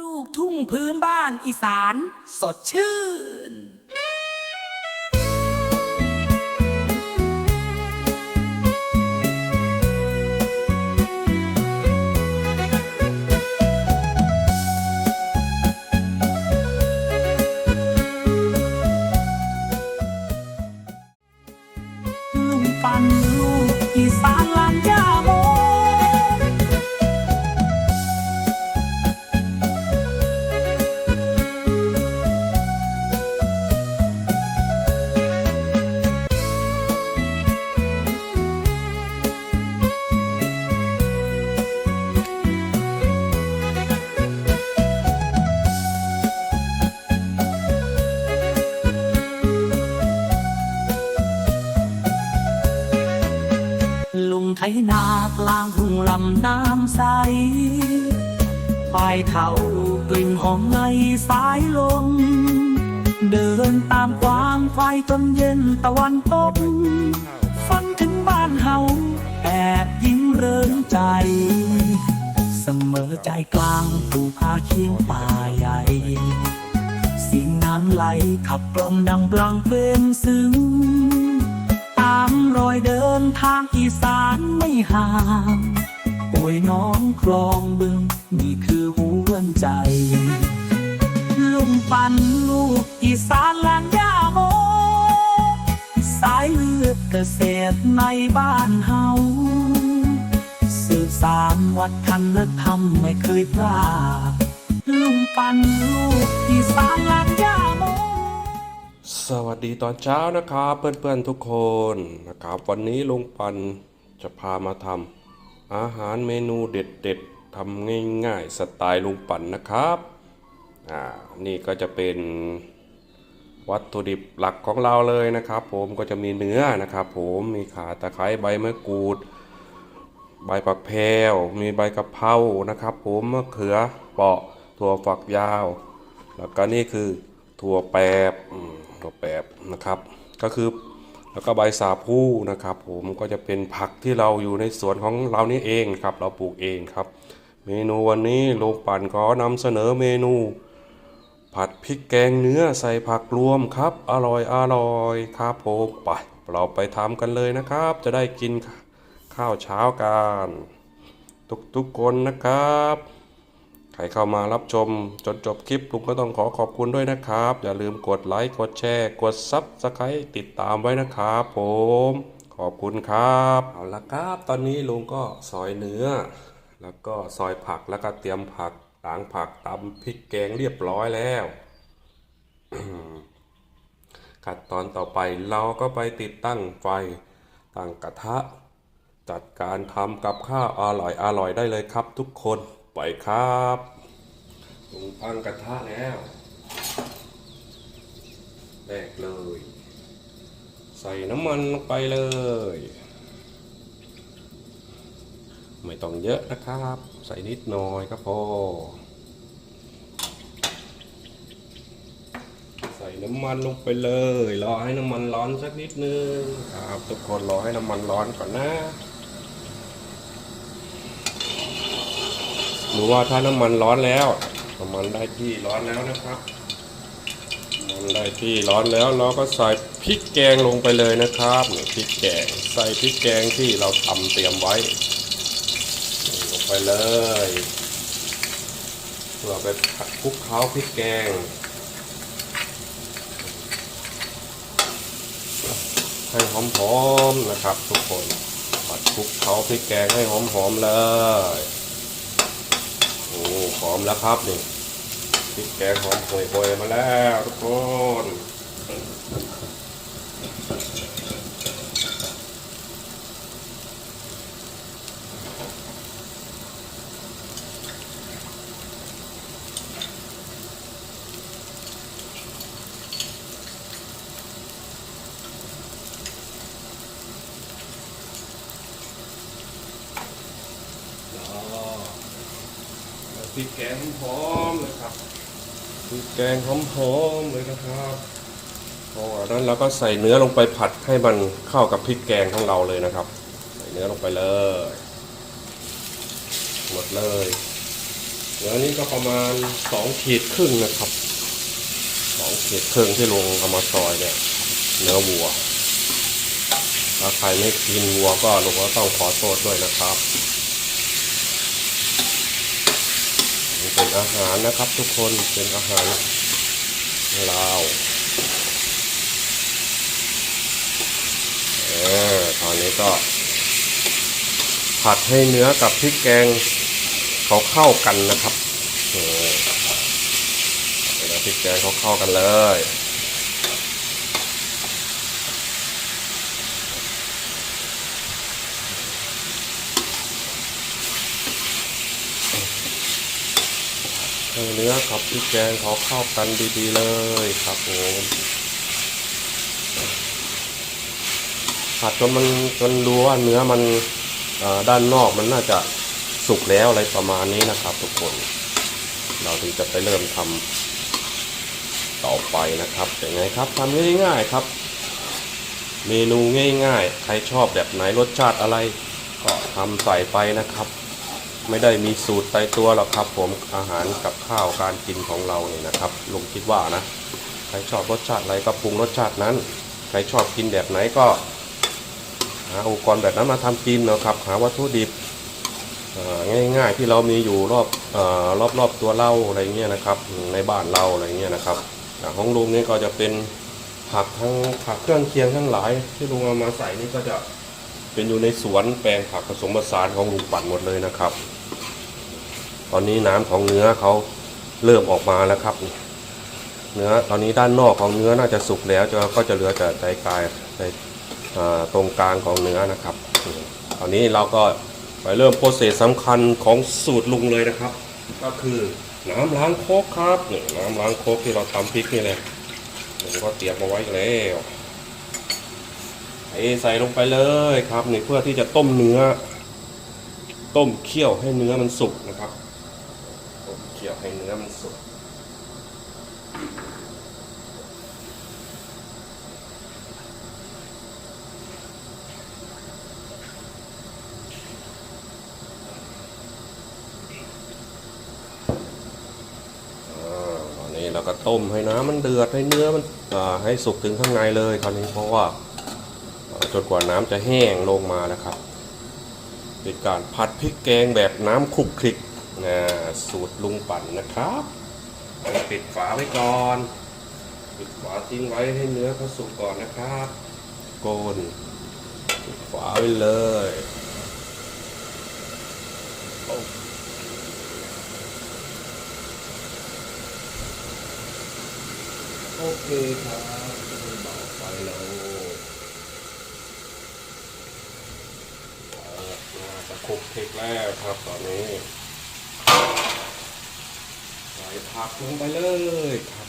ลูกทุ่งพื้นบ้านอีสาน สดชื่น ไถนากลางทุ่งลำน้ำใสควายเท่ากลิ่นหอมในสายลม เดินตามควางควายจนเย็นตะวันตกฝันถึงบ้านเฮาแอบยิ้มเริงใจ เสมอใจกลางภูผาเคียงป่าใหญ่เสียงน้ำไหลขับกล่อมดังบลังเพลงซึ้งามรอยเดินทางอีสานไม่ห่างป่วยน้องคลองบึง นี่คือหัวใจ ลุงปันลูกอีสานลานยาโม สายเลือดเกษตรในบ้านเฮาสืบสานวัฒนธรรมไม่เคยพลาดลุงปันลูกอีสานลานยา สวัสดีตอนเช้านะครับเพื่อนๆทุกคนนะครับวันนี้ลุงปันจะพามาทำอาหารเมนูเด็ดๆทำง่ายๆสไตล์ลุงปันนะครับอ่านี่ก็จะเป็นวัตถุดิบหลักของเราเลยนะครับ ผมก็จะมีเนื้อนะครับ ผมมีขาตะไคร้ใบมะกรูด ใบผักแพรวมีใบกะเพรานะครับ ผมมะเขือเปาะถั่วฝักยาว แล้วก็นี่คือถั่วแปบ ตัวแปบนะครับ ก็คือแล้วก็ใบสาพูนะครับ ผมก็จะเป็นผักที่เราอยู่ในสวนของเรานี่เองครับ เราปลูกเองครับ เมนูวันนี้ลุงปั่นขอนำเสนอเมนู ผัดพริกแกงเนื้อใส่ผักรวมครับ อร่อยอร่อยครับผมไปเราไปทำกันเลยนะครับ จะได้กินข้าวเช้ากันทุกๆคนนะครับ รเข้ามารับชมจนจบคลิปลุงก็ต้องขอขอบคุณด้วยนะครับ อย่าลืมกดไลค์กดแชร์ กดซับสไครต์ติดตามไว้นะครับผม ขอบคุณครับเอาละครับ ตอนนี้ลุงก็ซอยเนื้อ แล้วก็ซอยผักแล้วก็เตรียมผักล้างผักตำพริกแกงเรียบร้อยแล้วขั้นตอนต่อไปเราก็ไปติดตั้งไฟตั้งกระทะ จัดการทำกับข้าวอร่อยอร่อยได้เลยครับทุกคน ไปครับลุงตั้งกระทะแล้วแรกเลย ใส่น้ำมันลงไปเลย ไม่ต้องเยอะนะครับ ใส่นิดหน่อยก็พอ ใส่น้ำมันลงไปเลย รอให้น้ำมันร้อนสักนิดนึงครับ ทุกคนรอให้น้ำมันร้อนก่อนนะ รือว่าถ้าน้ำมันร้อนแล้วน้ำมันได้ที่ร้อนแล้วนะครับน้ำมันได้ที่ร้อนแล้วเราก็ใส่พริกแกงลงไปเลยนะครับนี่พริกแกงใส่พริกแกงที่เราทำเตรียมไว้ลงไปเลยเพื่อไปผัดคลุกเคล้าพริกแกงให้หอมๆนะครับทุกคนผัดคลุกเคล้าพริกแกงให้หอมๆเลย อ้อมแล้วครับนี่พริกแกงหอมโหยๆมาแล้วทุกคน พริกแกงหอมๆเลยครับพริกแกงหอมๆเลยนะครับพอนั้นเราก็ใส่เนื้อลงไปผัดให้มันเข้ากับพริกแกงของเราเลยนะครับ ใส่เนื้อลงไปเลยหมดเลยเนื้อนี้ก็ประมาณสองขีดครึ่งนะครับสองขีดครึ่งที่ลงเอามาซอยเนี่ยเนื้อวัวถ้าใครไม่กินวัวก็ลุงก็ต้องขอโทษด้วยนะครับมัน เป็นอาหารนะครับทุกคนเป็นอาหารลาวเออตอนนี้ก็ ผัดให้เนื้อกับพริกแกงเขาเข้ากันนะครับเออเนื้อพริกแกงเขาเข้ากันเลย เนื้อกับพริกแกงเขาเข้ากันดีๆเลยครับผมผัดจนมันจนรู้ว่าเนื้อมันด้านนอกมันน่าจะสุกแล้วอะไรประมาณนี้นะครับ ทุกคน เราถึงจะไปเริ่มทำต่อไปนะครับเป็นไงครับทำง่ายๆครับ เมนูง่ายๆ ใครชอบแบบไหนรสชาติอะไร ก็ทำใส่ไปนะครับ ไม่ได้มีสูตรตายตัวหรอกครับ ผมอาหารกับข้าวการกินของเราเนี่ยนะครับลุงคิดว่านะใครชอบรสชาติอะไรก็ปรุงรสชาตินั้น ใครชอบกินแบบไหนก็หาอุปกรณ์แบบนั้นมาทำกินนะครับ หาวัตถุดิบง่ายๆที่เรามีอยู่รอบเอ่อรอบตัวเราอะไรเงี้ยนะครับ ในบ้านเราอะไรเงี้ยนะครับของลุงนี่ก็จะเป็นผักทั้งผักเครื่องเคียงทั้งหลาย ที่ลุงเอามาใส่นี่ก็จะเป็นอยู่ในสวนแปลงผักผสมผสานของลุงปั่นหมดเลยนะครับ ตอนนี้น้ำของเนื้อเขาเริ่มออกมาแล้วครับ เนื้อตอนนี้ด้านนอกของเนื้อน่าจะสุกแล้วจะก็จะเหลือแต่ใจกายใจตรงกลางของเนื้อนะครับ ตอนนี้เราก็ไปเริ่มโปรเซสสำคัญของสูตรลุงเลยนะครับ ก็คือน้ำล้างโคกครับนี่น้ำล้างโคกที่เราทำพริกนี่แหละลุงก็เตรียมมาไว้แล้วเทใส่ลงไปเลยครับนี่เพื่อที่จะต้มเนื้อ ต้มเคี่ยวให้เนื้อมันสุกนะครับ คี่ยวให้เนื้อมันสุกอ่านี่เราก็ต้มให้น้ำมันเดือดให้เนื้อมันอ่าให้สุกถึงข้างในเลยคราวนี้เพราะว่าจนกว่าน้ำจะแห้งลงมานะครับเป็นการผัดพริกแกงแบบน้ำคลุกคลิก นะสูตรลุงปั่นนะครับปิดฝาไว้ก่อน ปิดฝาทิ้งไว้ให้เนื้อเขาสุกก่อนนะครับ โกนปิดฝาไว้เลยโอเคครับเบาไฟแล้วน่าจะคุกคลิกแล้วครับตอนนี้ ผักลงไปเลยครับ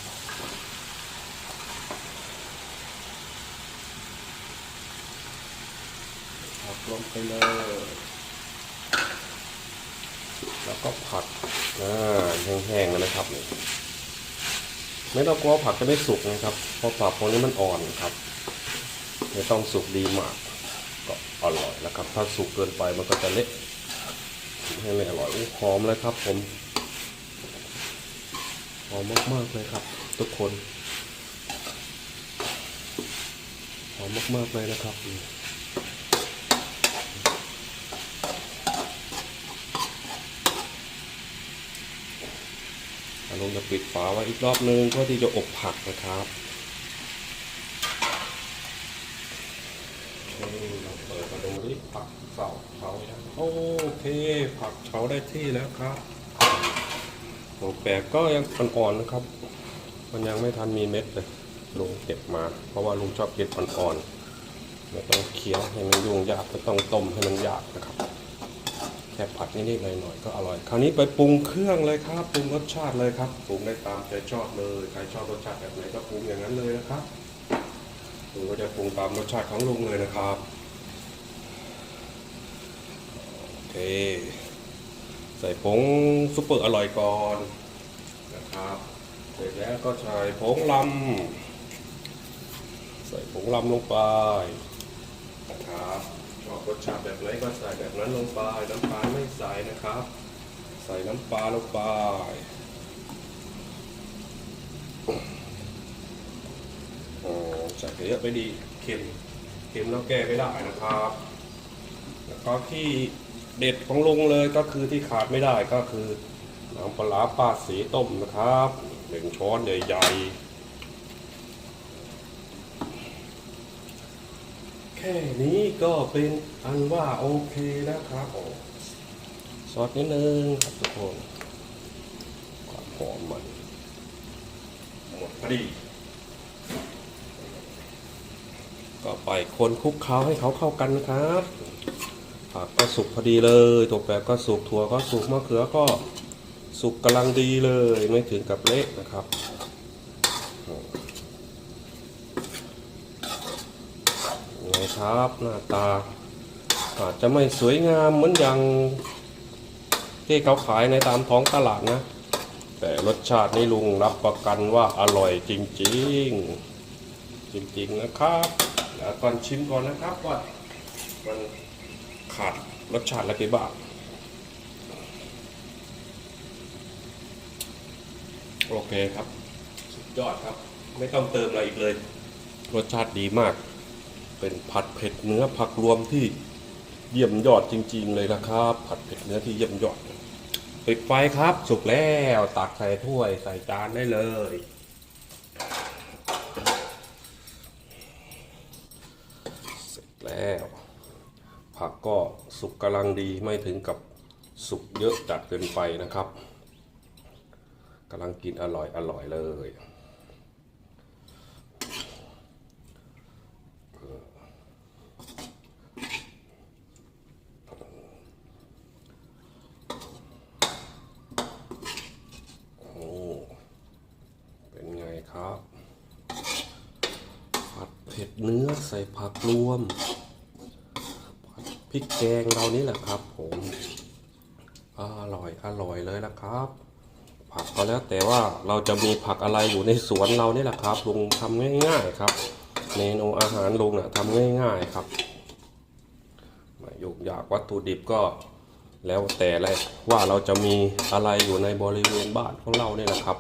ผักลงไปเลย แล้วก็ผัดอ่าแห้งๆนะครับนี่ไม่ต้องกลัวผักจะไม่สุกนะครับ เพราะผักพวกนี้มันอ่อนครับไม่ต้องสุกดีมาก ก็อร่อยแล้วครับ ถ้าสุกเกินไปมันก็จะเละให้ไม่อร่อยอหอมเลยครับผม อมมากๆเลยครับ ทุกคนหอมมากๆเลยนะครับอารมณ์จะปิดฝาไว้อีกรอบนึงเพื่อที่จะอบผักนะครับเราเปิดมาดูที่ผักเสาเผาโอเค ผักเผาได้ที่แล้วครับ ตัวแปลกก็ยังอ่อนๆนะครับ มันยังไม่ทันมีเม็ดเลยลุงเก็บมา เพราะว่าลุงชอบเกินอ่อนๆไม่ต้องเคี้ยวให้มันยุ่งยากไม่ต้องต้มให้มันยากนะครับแค่ผัดนิดๆหน่อยๆก็อร่อย คราวนี้ไปปรุงเครื่องเลยครับปรุงรสชาติเลยครับปรุงได้ตามใจชอบเลยใครชอบรสชาติแบบไหนก็ปรุงอย่างนั้นเลยนะครับลุงก็จะปรุงตามรสชาติของลุงเลยนะครับโอเค ใส่ผงซุปเปอร์อร่อยก่อนนะครับ เสร็จแล้วก็ใส่ผงลำใส่ผงลำลงไปนะครับชอบรสชาติแบบไหนก็ใส่แบบนั้นลงไป น้ำตาลไม่ใส่นะครับ ใส่น้ำปลาลงไปใส่เยอะไปดีเค็มเค็มแล้วแก้ไม่ได้นะครับ แล้วก็ที่ เด็ดของลุงเลยก็คือที่ขาดไม่ได้ก็คือน้ำปลาร้าปลาสีต้มนะครับหนึ่งช้อนใหญ่ๆ แค่นี้ก็เป็นอันว่าโอเคนะครับโอซอสนิดนึงครับทุกคนความหอมมันหมดพอดีก็ไปคนคลุกเคล้าให้เขาเข้ากันนะครับ ผักก็สุกพอดีเลยถั่วแปบก็สุกถั่วก็สุกมะเขือก็สุกกำลังดีเลยไม่ถึงกับเละนะครับไงครับหน้าตาอาจจะไม่สวยงามเหมือนอย่างที่เขาขายในตามท้องตลาดนะ แต่รสชาตินี่ลุงรับประกันว่าอร่อยจริง ๆ จริง ๆ นะครับเดี๋ยวก่อนชิมก่อนนะครับว่ามัน ขาดรสชาติอะไรไปบ้างโอเคครับ สุดยอดครับ ไม่ต้องเติมอะไรอีกเลย รสชาติดีมาก เป็นผัดเผ็ดเนื้อผักรวมที่เยี่ยมยอดจริง ๆ เลยนะครับ ผัดเผ็ดเนื้อที่เยี่ยมยอดปิดไฟครับ สุกแล้วตักใส่ถ้วยใส่จานได้เลย เสร็จแล้ว ผั ก็สุกกำลังดีไม่ถึงกับสุกเยอะจัดเกินไปนะครับกำลังกินอร่อยอร่อยเลยโอ้เป็นไงครับผัดเผ็ดเนื้อใส่ผักรวม พริกแกงเรานี่แหละครับผมอร่อยอร่อยเลยละครับ ผักก็แล้วแต่ว่าเราจะมีผักอะไรอยู่ในสวนเรานี่แหละครับลุงทำง่ายๆครับเมนูอาหารลุงน่ะทำง่ายๆครับไม่ยุ่งยากวัตถุดิบก็แล้วแต่เลยว่าเราจะมีอะไรอยู่ในบริเวณบ้านของเราเนี่ยนะครับ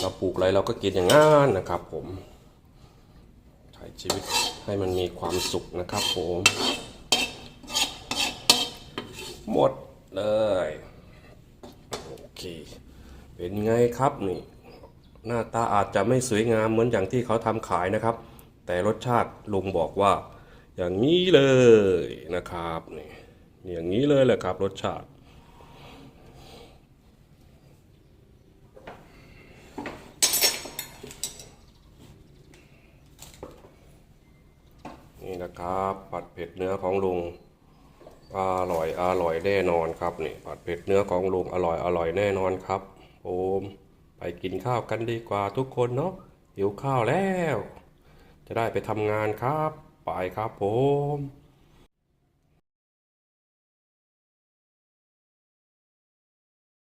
เราปลูกอะไรเราก็กินอย่างนั้นนะครับ ผมใช้ชีวิตให้มันมีความสุขนะครับ ผมดเลย โอเค เป็น ไงครับนี่ หน้าตาอาจจะไม่สวยงามเหมือนอย่างที่เขาทำขายนะครับ แต่รสชาติลุงบอกว่า อย่างนี้เลยนะครับนี่อย่างนี้เลยแหละครับรสชาตินี่นะครับผัดเผ็ดเนื้อของลุงอร่อยอร่อยแน่นอนครับนี่ผัดเผ็ดเนื้อของลุงอร่อยอร่อยแน่นอนครับ โอม ไปกินข้าวกันดีกว่าทุกคนเนาะหิวข้าวแล้ว จะได้ไปทำงานครับ ไปครับผม